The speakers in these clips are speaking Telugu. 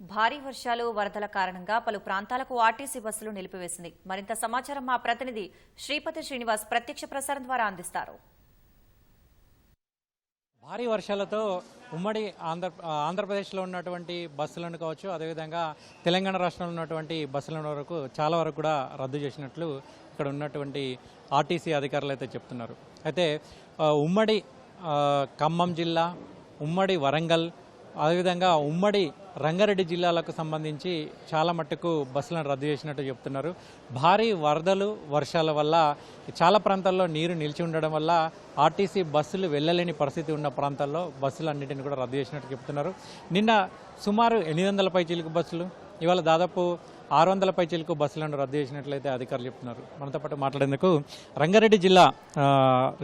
భారీ వర్షాలు వరదల కారణంగా పలు ప్రాంతాలకు ఆర్టీసీ బస్సులు నిలిపివేసింది. మరింత సమాచారం మా ప్రతినిధి శ్రీపతి శ్రీనివాస్ ప్రత్యక్ష ప్రసారం ద్వారా అందిస్తారు. భారీ వర్షాలతో ఉమ్మడి ఆంధ్ర ఆంధ్రప్రదేశ్లో ఉన్నటువంటి బస్సులను కావచ్చు అదేవిధంగా తెలంగాణ రాష్ట్రంలో ఉన్నటువంటి బస్సుల వరకు చాలా వరకు కూడా రద్దు చేసినట్లు ఇక్కడ ఉన్నటువంటి ఆర్టీసీ అధికారులు అయితే చెప్తున్నారు. అయితే ఉమ్మడి ఖమ్మం జిల్లా ఉమ్మడి వరంగల్ అదేవిధంగా ఉమ్మడి రంగారెడ్డి జిల్లాలకు సంబంధించి చాలా మట్టుకు బస్సులను రద్దు చేసినట్టు చెప్తున్నారు. భారీ వరదలు వర్షాల వల్ల చాలా ప్రాంతాల్లో నీరు నిలిచి ఉండడం వల్ల ఆర్టీసీ బస్సులు వెళ్ళలేని పరిస్థితి ఉన్న ప్రాంతాల్లో బస్సులన్నింటిని కూడా రద్దు చేసినట్టు చెప్తున్నారు. నిన్న సుమారు ఎనిమిది వందల పై చిలుకు బస్సులు ఇవాళ దాదాపు ఆరు వందల పై చిలుకు బస్సులను రద్దు చేసినట్లయితే అధికారులు చెప్తున్నారు. మనతో పాటు మాట్లాడేందుకు రంగారెడ్డి జిల్లా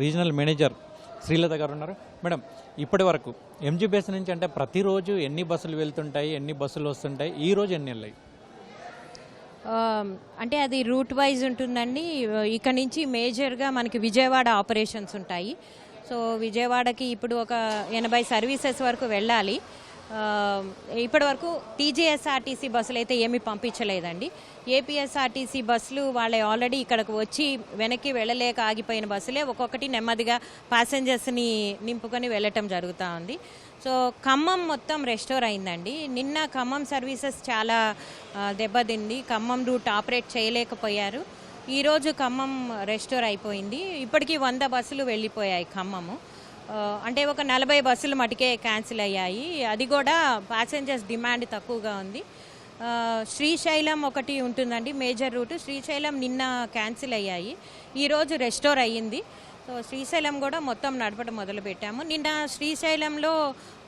రీజనల్ మేనేజర్ శ్రీలత గారు ఉన్నారు. మేడం ఇప్పటి వరకు ఎంజీబీఎస్ నుంచి అంటే ప్రతిరోజు ఎన్ని బస్సులు వెళ్తుంటాయి ఎన్ని బస్సులు వస్తుంటాయి ఈ రోజు ఎన్ని వెళ్ళాయి? అంటే అది రూట్ వైజ్ ఉంటుందండి. ఇక్కడ నుంచి మేజర్గా మనకి విజయవాడ ఆపరేషన్స్ ఉంటాయి. సో విజయవాడకి ఇప్పుడు ఒక ఎనభై సర్వీసెస్ వరకు వెళ్ళాలి. ఇప్పటివరకు ఇప్పటి వరకు టీజీఎస్ఆర్టీసీ బస్సులు అయితే ఏమీ పంపించలేదండి. ఏపీఎస్ఆర్టీసీ బస్సులు వాళ్ళే ఆల్రెడీ ఇక్కడికి వచ్చి వెనక్కి వెళ్ళలేక ఆగిపోయిన బస్సులే ఒక్కొక్కటి నెమ్మదిగా ప్యాసింజర్స్ని నింపుకొని వెళ్ళటం జరుగుతూ ఉంది. సో ఖమ్మం మొత్తం రెస్టోర్ అయిందండి. నిన్న ఖమ్మం సర్వీసెస్ చాలా దెబ్బతింది. ఖమ్మం రూట్ ఆపరేట్ చేయలేకపోయారు. ఈరోజు ఖమ్మం రెస్టోర్ అయిపోయింది. ఇప్పటికీ వంద బస్సులు వెళ్ళిపోయాయి ఖమ్మము. అంటే ఒక నలభై బస్సులు మటుకే క్యాన్సిల్ అయ్యాయి. అది కూడా ప్యాసింజర్స్ డిమాండ్ తక్కువగా ఉంది. శ్రీశైలం ఒకటి ఉంటుందండి మేజర్ రూట్ శ్రీశైలం నిన్న క్యాన్సిల్ అయ్యాయి. ఈరోజు రెస్టోర్ అయ్యింది. సో శ్రీశైలం కూడా మొత్తం నడపడం మొదలు పెట్టాము నిన్న శ్రీశైలంలో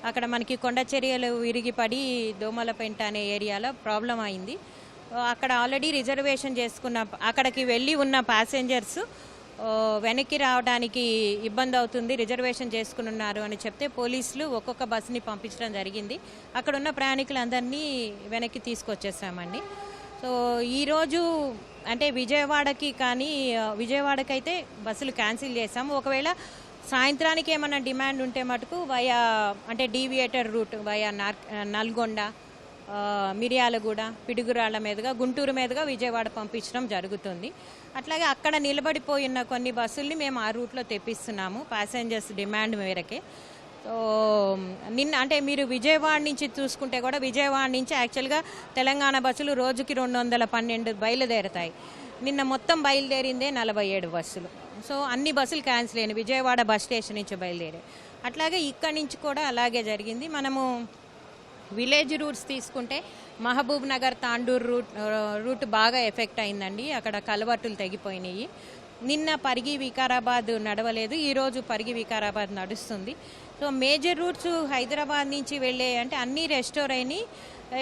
అక్కడ మనకి కొండ చర్యలు విరిగిపడి దోమలపెంట అనే ఏరియాలో ప్రాబ్లం అయింది. అక్కడ ఆల్రెడీ రిజర్వేషన్ చేసుకున్న అక్కడికి వెళ్ళి ఉన్న ప్యాసింజర్స్ వెనక్కి రావడానికి ఇబ్బంది అవుతుంది రిజర్వేషన్ చేసుకుని ఉన్నారు అని చెప్తే పోలీసులు ఒక్కొక్క బస్సుని పంపించడం జరిగింది. అక్కడ ఉన్న ప్రయాణికులందరినీ వెనక్కి తీసుకొచ్చేసామండి. సో ఈరోజు అంటే విజయవాడకి కానీ విజయవాడకైతే బస్సులు క్యాన్సిల్ చేసాము ఒకవేళ సాయంత్రానికి ఏమైనా డిమాండ్ ఉంటే మటుకు వయా అంటే డీవియేటర్ రూట్ వయా నార్ నల్గొండ మిరియాలగూడ పిడుగురాళ్ళ మీదుగా గుంటూరు మీదుగా విజయవాడ పంపించడం జరుగుతుంది. అట్లాగే అక్కడ నిలబడిపోయిన కొన్ని బస్సుల్ని మేము ఆ రూట్లో తెప్పిస్తున్నాము ప్యాసింజర్స్ డిమాండ్ మేరకే. సో నిన్న అంటే మీరు విజయవాడ నుంచి చూసుకుంటే కూడా విజయవాడ నుంచి యాక్చువల్గా తెలంగాణ బస్సులు రోజుకి రెండు వందల పన్నెండు బయలుదేరుతాయి. నిన్న మొత్తం బయలుదేరిందే నలభై ఏడు బస్సులు. సో అన్ని బస్సులు క్యాన్సిల్ అయినాయి విజయవాడ బస్ స్టేషన్ నుంచి బయలుదేరాయి. అట్లాగే ఇక్కడి నుంచి కూడా అలాగే జరిగింది. మనము విలేజ్ రూట్స్ తీసుకుంటే మహబూబ్ నగర్ తాండూర్ రూట్ రూట్ బాగా ఎఫెక్ట్ అయిందండి. అక్కడ కలవట్టులు తెగిపోయినాయి. నిన్న పరిగి వికారాబాద్ నడవలేదు. ఈరోజు పరిగి వికారాబాద్ నడుస్తుంది. సో మేజర్ రూట్స్ హైదరాబాద్ నుంచి వెళ్ళే అంటే అన్నీ రెస్టోర్ అయినాయి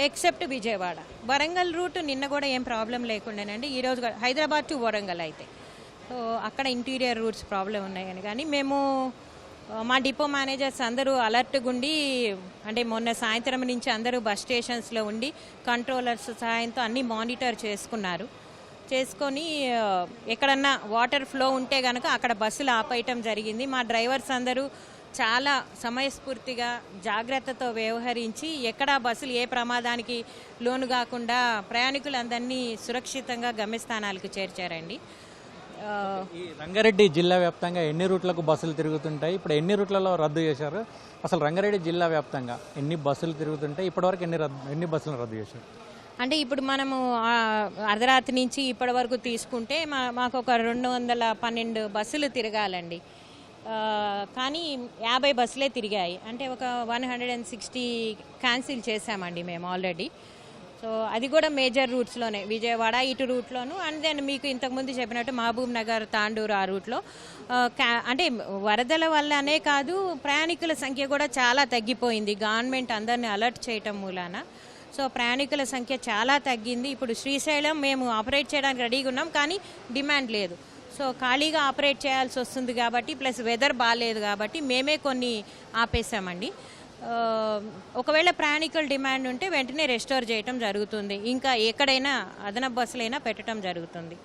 ఎక్సెప్ట్ విజయవాడ. వరంగల్ రూట్ నిన్న కూడా ఏం ప్రాబ్లం లేకుండానండి. ఈరోజు హైదరాబాద్ టు వరంగల్ అయితే. సో అక్కడ ఇంటీరియర్ రూట్స్ ప్రాబ్లం ఉన్నాయని. కానీ మేము మా డిపో మేనేజర్స్ అందరూ అలర్ట్గా ఉండి అంటే మొన్న సాయంత్రం నుంచి అందరూ బస్ స్టేషన్స్లో ఉండి కంట్రోలర్స్ సహాయంతో అన్నీ మానిటర్ చేసుకున్నారు. చేసుకొని ఎక్కడన్నా వాటర్ ఫ్లో ఉంటే కనుక అక్కడ బస్సులు ఆపేయటం జరిగింది. మా డ్రైవర్స్ అందరూ చాలా సమయస్ఫూర్తిగా జాగ్రత్తతో వ్యవహరించి ఎక్కడ బస్సులు ఏ ప్రమాదానికి లోను కాకుండా ప్రయాణికులందరినీ సురక్షితంగా గమ్యస్థానాలకు చేర్చారండి. ఈ రంగారెడ్డి జిల్లా వ్యాప్తంగా ఎన్ని రూట్లకు బస్సులు తిరుగుతుంటాయి? ఇప్పుడు ఎన్ని రూట్లలో రద్దు చేశారు? అసలు రంగారెడ్డి జిల్లా వ్యాప్తంగా ఎన్ని బస్సులు తిరుగుతుంటాయి? ఇప్పటివరకు ఎన్ని రద్దు ఎన్ని బస్సులను రద్దు చేశారు? అంటే ఇప్పుడు మనము అర్ధరాత్రి నుంచి ఇప్పటి వరకు తీసుకుంటే మా మాకు ఒక రెండు వందల పన్నెండు బస్సులు తిరగాలండి. కానీ యాభై బస్సులే తిరిగాయి. అంటే ఒక one hundred and sixty cancel చేశామండి మేము ఆల్రెడీ. సో అది కూడా మేజర్ రూట్స్లోనే విజయవాడ ఇటు రూట్లోను అండ్ దెన్ మీకు ఇంతకుముందు చెప్పినట్టు మహబూబ్ నగర్ తాండూరు ఆ రూట్లో క్యా- అంటే వరదల వల్లనే కాదు ప్రయాణికుల సంఖ్య కూడా చాలా తగ్గిపోయింది. గవర్నమెంట్ అందరిని అలర్ట్ చేయటం మూలాన. సో ప్రయాణికుల సంఖ్య చాలా తగ్గింది. ఇప్పుడు శ్రీశైలం మేము ఆపరేట్ చేయడానికి రెడీగా ఉన్నాం కానీ డిమాండ్ లేదు. సో ఖాళీగా ఆపరేట్ చేయాల్సి వస్తుంది కాబట్టి ప్లస్ వెదర్ బాగాలేదు కాబట్టి మేమే కొన్ని ఆపేసామండి. ఒకవేళ ప్రయాణికుల డిమాండ్ ఉంటే వెంటనే రెస్టోర్ చేయటం జరుగుతుంది. ఇంకా ఎక్కడైనా అదనపు బస్సులైనా పెట్టడం జరుగుతుంది.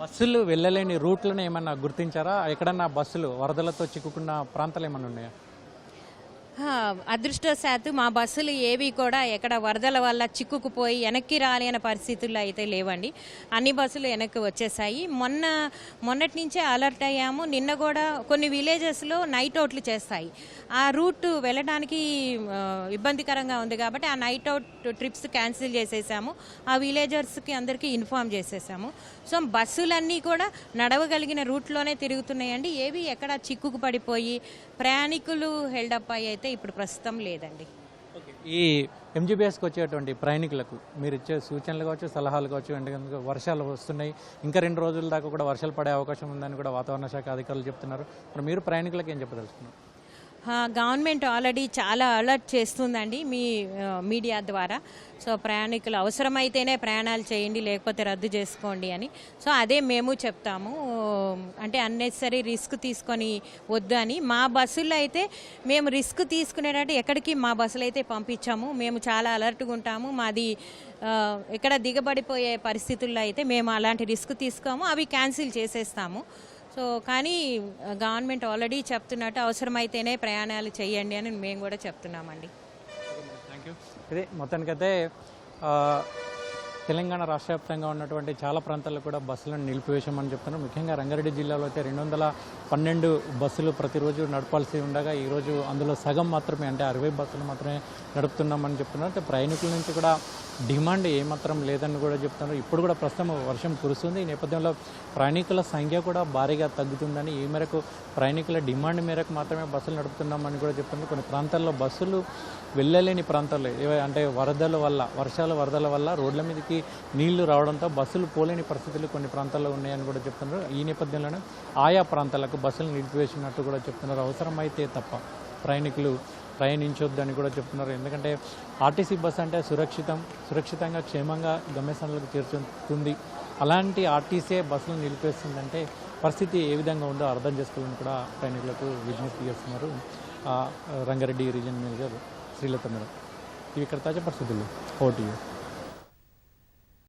బస్సులు వెళ్ళలేని రూట్లను ఏమన్నా గుర్తించారా? ఎక్కడన్నా బస్సులు వరదలతో చిక్కుకున్న ప్రాంతాలు ఏమన్నా ఉన్నాయా? అదృష్టశాత్తు అదృష్టవశాత్తు మా బస్సులు ఏవి కూడా ఎక్కడ వరదల వల్ల చిక్కుకుపోయి వెనక్కి రాలేని పరిస్థితుల్లో అయితే లేవండి. అన్ని బస్సులు వెనక్కి వచ్చేసాయి. మొన్న మొన్నటి నుంచే అలర్ట్ అయ్యాము. నిన్న కూడా కొన్ని విలేజెస్లో నైట్ అవుట్లు చేస్తాయి. ఆ రూట్ వెళ్ళడానికి ఇబ్బందికరంగా ఉంది కాబట్టి ఆ నైట్ అవుట్ ట్రిప్స్ క్యాన్సిల్ చేసేసాము. ఆ విలేజర్స్కి అందరికీ ఇన్ఫామ్ చేసేసాము. సో బస్సులన్నీ కూడా నడవగలిగిన రూట్లోనే తిరుగుతున్నాయండి. ఏవి ఎక్కడ చిక్కుకు పడిపోయి ప్రయాణికులు హెల్డప్ అయ్యి అయితే ఇప్పుడు ప్రస్తుతం లేదండి. ఈ ఎంజీబీఎస్కి వచ్చేటువంటి ప్రయాణికులకు మీరు ఇచ్చే సూచనలు కావచ్చు సలహాలు కావచ్చు ఎందుకంటే వర్షాలు వస్తున్నాయి ఇంకా రెండు రోజుల దాకా కూడా వర్షాలు పడే అవకాశం ఉందని కూడా వాతావరణ శాఖ అధికారులు చెప్తున్నారు. మరి మీరు ప్రయాణికులకు ఏం చెప్పదలుచుకున్నారు? గవర్నమెంట్ ఆల్రెడీ చాలా అలర్ట్ చేస్తుందండి మీ మీడియా ద్వారా. సో ప్రయాణికులు అవసరమైతేనే ప్రయాణాలు చేయండి లేకపోతే రద్దు చేసుకోండి అని. సో అదే మేము చెప్తాము. అంటే అన్నెసరీ రిస్క్ తీసుకొని వద్దు అని. మా బస్సుల్లో అయితే మేము రిస్క్ తీసుకునేటట్టు ఎక్కడికి మా బస్సులు అయితే పంపించాము. మేము చాలా అలర్ట్గా ఉంటాము. మాది ఎక్కడ దిగబడిపోయే పరిస్థితుల్లో అయితే మేము అలాంటి రిస్క్ తీసుకోము. అవి క్యాన్సిల్ చేసేస్తాము. సో కానీ గవర్నమెంట్ ఆల్రెడీ చెప్తున్నట్టు అవసరమైతేనే ప్రయాణాలు చేయండి అని మేము కూడా చెప్తున్నామండి. థ్యాంక్ యూ ఇదే మొత్తానికైతే ఆ, తెలంగాణ రాష్ట్ర వ్యాప్తంగా ఉన్నటువంటి చాలా ప్రాంతాల్లో కూడా బస్సులను నిలిపివేశామని చెప్తున్నారు. ముఖ్యంగా రంగారెడ్డి జిల్లాలో అయితే రెండు వందల పన్నెండు బస్సులు ప్రతిరోజు నడపాల్సి ఉండగా ఈరోజు అందులో సగం మాత్రమే అంటే అరవై బస్సులు మాత్రమే నడుపుతున్నామని చెప్తున్నారు. అయితే ప్రయాణికుల నుంచి కూడా డిమాండ్ ఏమాత్రం లేదని కూడా చెప్తున్నారు. ఇప్పుడు కూడా ప్రస్తుతం వర్షం కురుస్తుంది. ఈ నేపథ్యంలో ప్రయాణికుల సంఖ్య కూడా భారీగా తగ్గుతుందని ఈ మేరకు ప్రయాణికుల డిమాండ్ మేరకు మాత్రమే బస్సులు నడుపుతున్నామని కూడా చెప్తున్నారు. కొన్ని ప్రాంతాల్లో బస్సులు వెళ్ళలేని ప్రాంతాల్లో అంటే వరదల వల్ల వర్షాల వరదల వల్ల రోడ్ల మీదకి నీళ్ళు రావడంతో బస్సులు పోలేని పరిస్థితులు కొన్ని ప్రాంతాల్లో ఉన్నాయని కూడా చెప్తున్నారు. ఈ నేపథ్యంలోనే ఆయా ప్రాంతాలకు బస్సులు నిలిపివేసినట్టు కూడా చెప్తున్నారు. అవసరమైతే తప్ప ప్రయాణికులు ప్రయాణించొద్దని కూడా చెప్తున్నారు. ఎందుకంటే ఆర్టీసీ బస్ అంటే సురక్షితం సురక్షితంగా క్షేమంగా గమ్యస్థానాలకు చేర్చుతుంది అలాంటి ఆర్టీసీ బస్సులు నిలిపేస్తుందంటే పరిస్థితి ఏ విధంగా ఉందో అర్థం చేసుకోవాలని కూడా ప్రయాణికులకు విజ్ఞప్తి చేస్తున్నారు. Rangareddy region manager Srilatha madam. ఇవి ఇక్కడ తాజా పరిస్థితులు. ఓటీయూ